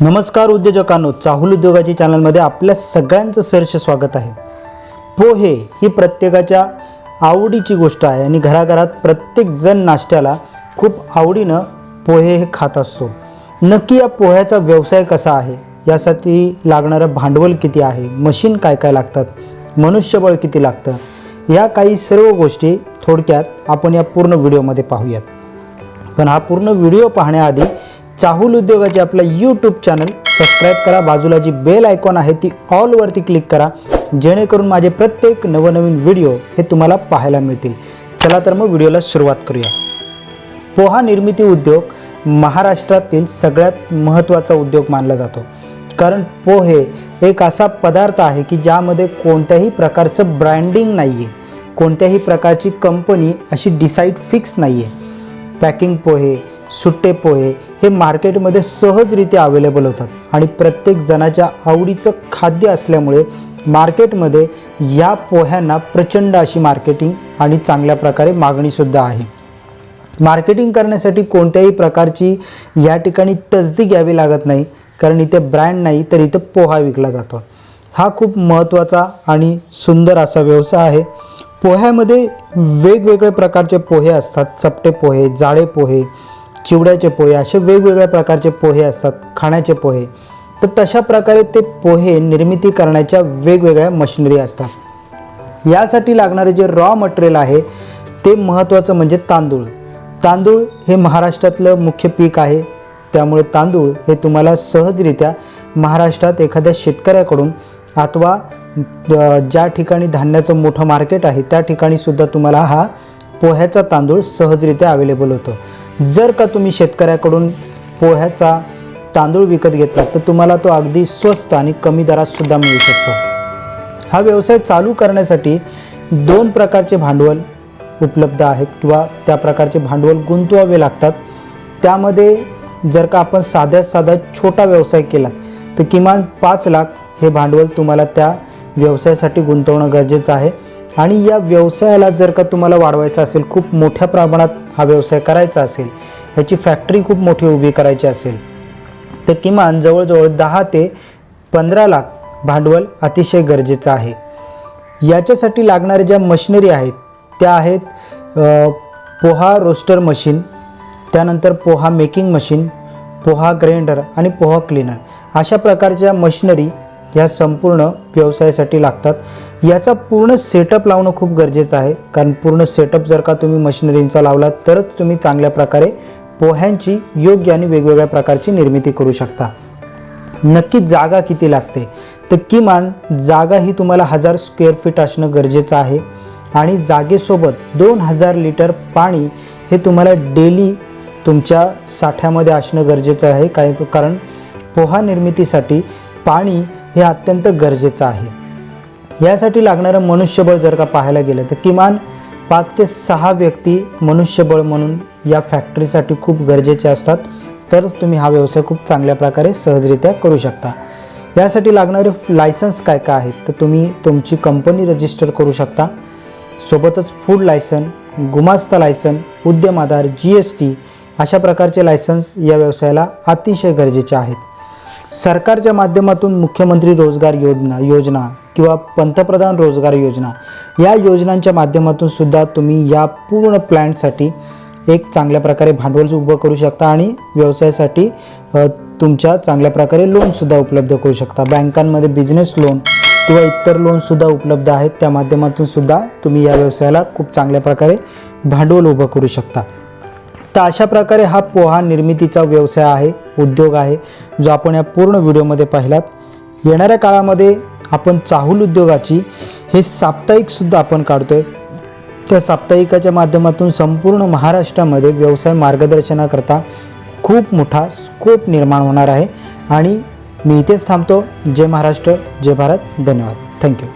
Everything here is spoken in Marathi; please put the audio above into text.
नमस्कार उद्योजकांनो चाहूल उद्योगाची चॅनलमध्ये आपल्या सगळ्यांचं सहर्ष स्वागत आहे. पोहे ही प्रत्येकाच्या आवडीची गोष्ट आहे आणि घराघरात प्रत्येकजण नाश्त्याला खूप आवडीनं पोहे हे खात असतो. नक्की या पोह्याचा व्यवसाय कसा आहे? यासाठी लागणारं भांडवल किती आहे? मशीन काय काय लागतात? मनुष्यबळ किती लागतं? या काही सर्व गोष्टी थोडक्यात आपण या पूर्ण व्हिडिओमध्ये पाहूयात. पण हा पूर्ण व्हिडिओ पाहण्याआधी चाहूल उद्योगाचे आपलं यूट्यूब चॅनल सबस्क्राईब करा. बाजूला जी बेल आयकॉन आहे ती ऑलवरती क्लिक करा. जेणेकरून माझे प्रत्येक नवनवीन व्हिडिओ हे तुम्हाला पाहायला मिळतील. चला तर मग व्हिडिओला सुरुवात करूया. पोहा निर्मिती उद्योग महाराष्ट्रातील सगळ्यात महत्त्वाचा उद्योग मानला जातो. कारण पोहे एक असा पदार्थ आहे की ज्यामध्ये कोणत्याही प्रकारचं ब्रँडिंग नाही आहे कोणत्याही प्रकारची कंपनी अशी डिसाईड फिक्स नाही आहे पॅकिंग पोहे सुट्टे पोहे हे मार्केटमध्ये सहजरित्या अवेलेबल होतात. आणि प्रत्येक जणाच्या आवडीचं खाद्य असल्यामुळे मार्केटमध्ये या पोह्यांना प्रचंड अशी मार्केटिंग आणि चांगल्या प्रकारे मागणीसुद्धा आहे. मार्केटिंग करण्यासाठी कोणत्याही प्रकारची या ठिकाणी तसदी घ्यावी लागत नाही कारण इथे ब्रँड नाही तर इथे पोहा विकला जातो. हा खूप महत्त्वाचा आणि सुंदर असा व्यवसाय आहे. पोह्यामध्ये वेगवेगळे प्रकारचे पोहे असतात. चपटे पोहे जाडे पोहे चिवड्याचे पोहे असे वेगवेगळ्या प्रकारचे पोहे असतात. खाण्याचे पोहे. तर तशा प्रकारे ते पोहे निर्मिती करण्याच्या वेगवेगळ्या मशिनरी असतात. यासाठी लागणारे जे रॉ मटेरियल आहे ते महत्त्वाचं म्हणजे तांदूळ. तांदूळ हे महाराष्ट्रातलं मुख्य पीक आहे. त्यामुळे तांदूळ हे तुम्हाला सहजरित्या महाराष्ट्रात एखाद्या शेतकऱ्याकडून अथवा ज्या ठिकाणी धान्याचं मोठं मार्केट आहे त्या ठिकाणी सुद्धा तुम्हाला हा पोह्याचा तांदूळ सहजरित्या अवेलेबल होतो. जर का तुम्ही शेतकऱ्याकडून पोह्याचा तांदूळ विकत घेतला तर तुम्हाला तो अगदी स्वस्त आणि कमी दरात सुद्धा मिळू शकतो. हा व्यवसाय चालू करण्यासाठी दोन प्रकारचे भांडवल उपलब्ध आहेत किंवा त्या प्रकारचे भांडवल गुंतवावे लागतात. त्यामध्ये जर का आपण साध्यात साधा छोटा व्यवसाय केला तर किमान पाच लाख हे भांडवल तुम्हाला त्या व्यवसायासाठी गुंतवणं गरजेचं आहे. आणि या व्यवसायाला जर का तुम्हाला वाढवायचा असेल खूप मोठ्या प्रमाणात हा व्यवसाय करायचा असेल ह्याची फॅक्टरी खूप मोठी उभी करायची असेल तर किमान जवळजवळ दहा ते पंधरा लाख भांडवल अतिशय गरजेचं आहे. याच्यासाठी लागणाऱ्या ज्या मशिनरी आहेत त्या आहेत पोहा रोस्टर मशीन त्यानंतर poha making machine poha grinder आणि पोहा क्लीनर अशा प्रकारच्या मशिनरी ह्या संपूर्ण व्यवसायासाठी लागतात. याचा पूर्ण सेटअप लावणं खूप गरजेचं आहे. कारण पूर्ण सेटअप जर का तुम्ही मशिनरींचा लावला तरच तुम्ही चांगल्या प्रकारे पोह्यांची योग्य आणि वेगवेगळ्या प्रकारची निर्मिती करू शकता. नक्की जागा किती लागते? तर किमान जागा ही तुम्हाला हजार स्क्वेअर फीट असणं गरजेचं आहे. आणि जागेसोबत दोन हजार लिटर पाणी हे तुम्हाला डेली तुमच्या साठ्यामध्ये असणं गरजेचं आहे. काय कारण पोहा निर्मितीसाठी पाणी हे अत्यंत गरजेचं आहे. यासाठी लागणारं मनुष्यबळ जर का पाहायला गेलं तर किमान पाच ते सहा व्यक्ती मनुष्यबळ म्हणून या फॅक्टरीसाठी खूप गरजेचे असतात. तरच तुम्ही हा व्यवसाय खूप चांगल्या प्रकारे सहजरित्या करू शकता. यासाठी लागणारे लायसन्स काय काय आहेत तर तुम्ही तुमची कंपनी रजिस्टर करू शकता. सोबतच फूड लायसन गुमास्ता लायसन उद्यम आधार जी एस टी अशा प्रकारचे लायसन्स या व्यवसायाला अतिशय गरजेचे आहेत. सरकारच्या माध्यमातून मुख्यमंत्री रोजगार योजना योजना किंवा पंतप्रधान रोजगार योजना या योजनांच्या माध्यमातून सुद्धा तुम्ही या पूर्ण प्लॅनसाठी एक चांगल्या प्रकारे भांडवल उभं करू शकता आणि व्यवसायासाठी तुमच्या चांगल्या प्रकारे लोनसुद्धा उपलब्ध करू शकता. बँकांमध्ये बिझनेस लोन किंवा इतर लोनसुद्धा उपलब्ध आहेत. त्या माध्यमातून सुद्धा तुम्ही या व्यवसायाला खूप चांगल्या प्रकारे भांडवल उभं करू शकता. तर अशा प्रकारे हा पोहा निर्मितीचा व्यवसाय आहे. उद्योग आहे जो आपण या पूर्ण व्हिडिओमध्ये पाहिलात. येणाऱ्या काळामध्ये आपण चाहूल उद्योगाची हे साप्ताहिकसुद्धा आपण काढतोय. त्या साप्ताहिकाच्या माध्यमातून संपूर्ण महाराष्ट्रामध्ये व्यवसाय मार्गदर्शनाकरता खूप मोठा स्कोप निर्माण होणार आहे. आणि मी इथेच थांबतो. जय महाराष्ट्र जय भारत. धन्यवाद. थँक्यू